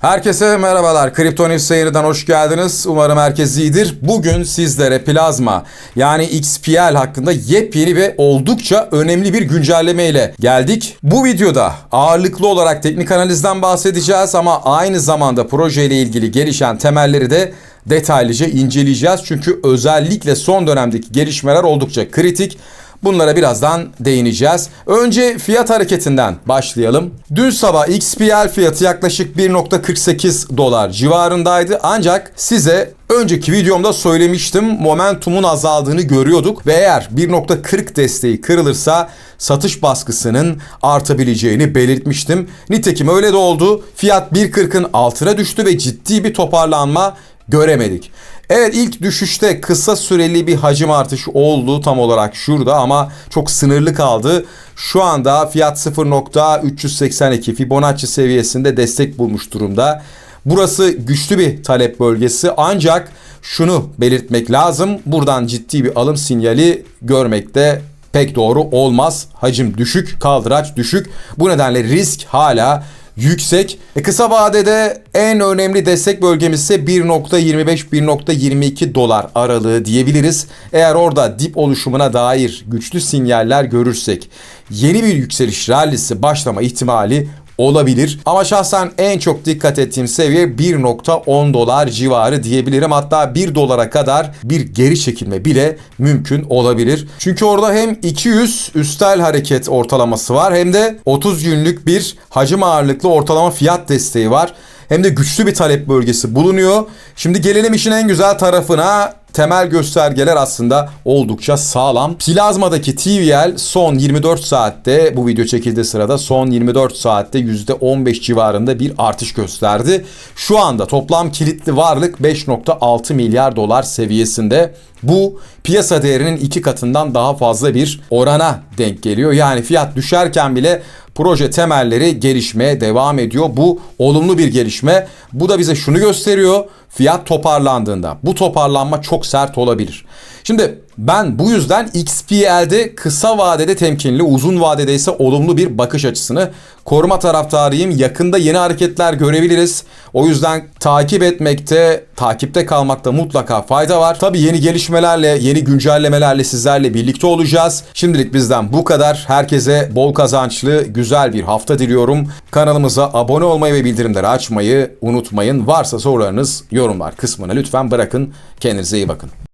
Herkese merhabalar. Kripto News yayınından hoş geldiniz. Umarım herkes iyidir. Bugün sizlere plazma yani XPL hakkında yepyeni ve oldukça önemli bir güncelleme ile geldik. Bu videoda ağırlıklı olarak teknik analizden bahsedeceğiz ama aynı zamanda projeyle ilgili gelişen temelleri de detaylıca inceleyeceğiz. Çünkü özellikle son dönemdeki gelişmeler oldukça kritik. Bunlara birazdan değineceğiz. Önce fiyat hareketinden başlayalım. Dün sabah XPL fiyatı yaklaşık 1.48 dolar civarındaydı. Ancak size önceki videomda söylemiştim momentumun azaldığını görüyorduk ve eğer 1.40 desteği kırılırsa satış baskısının artabileceğini belirtmiştim. Nitekim öyle de oldu. Fiyat 1.40'ın altına düştü ve ciddi bir toparlanma göremedik. Evet ilk düşüşte kısa süreli bir hacim artışı oldu tam olarak şurada ama çok sınırlı kaldı. Şu anda fiyat 0.382 Fibonacci seviyesinde destek bulmuş durumda. Burası güçlü bir talep bölgesi ancak şunu belirtmek lazım. Buradan ciddi bir alım sinyali görmekte pek doğru olmaz. Hacim düşük, kaldıraç düşük. Bu nedenle risk hala yüksek. E kısa vadede en önemli destek bölgemiz ise 1.25-1.22 dolar aralığı diyebiliriz. Eğer orada dip oluşumuna dair güçlü sinyaller görürsek yeni bir yükseliş rallisi başlama ihtimali olabilir. Ama şahsen en çok dikkat ettiğim seviye 1.10 dolar civarı diyebilirim. Hatta 1 dolara kadar bir geri çekilme bile mümkün olabilir. Çünkü orada hem 200 üstel hareket ortalaması var hem de 30 günlük bir hacim ağırlıklı ortalama fiyat desteği var. Hem de güçlü bir talep bölgesi bulunuyor. Şimdi gelelim işin en güzel tarafına temel göstergeler aslında oldukça sağlam. Plazmadaki TVL son 24 saatte bu video çekildiği sırada son 24 saatte %15 civarında bir artış gösterdi. Şu anda toplam kilitli varlık 5.6 milyar dolar seviyesinde. Bu piyasa değerinin iki katından daha fazla bir orana denk geliyor. Yani fiyat düşerken bile proje temelleri gelişmeye devam ediyor. Bu olumlu bir gelişme. Bu da bize şunu gösteriyor. Fiyat toparlandığında bu toparlanma çok sert olabilir. Şimdi ben bu yüzden XPL'de kısa vadede temkinli, uzun vadede ise olumlu bir bakış açısını koruma taraftarıyım. Yakında yeni hareketler görebiliriz. O yüzden takip etmekte, takipte kalmakta mutlaka fayda var. Tabii yeni gelişmelerle, yeni güncellemelerle sizlerle birlikte olacağız. Şimdilik bizden bu kadar. Herkese bol kazançlı, güzel bir hafta diliyorum. Kanalımıza abone olmayı ve bildirimleri açmayı unutmayın. Varsa sorularınız yorumlar kısmına lütfen bırakın. Kendinize iyi bakın.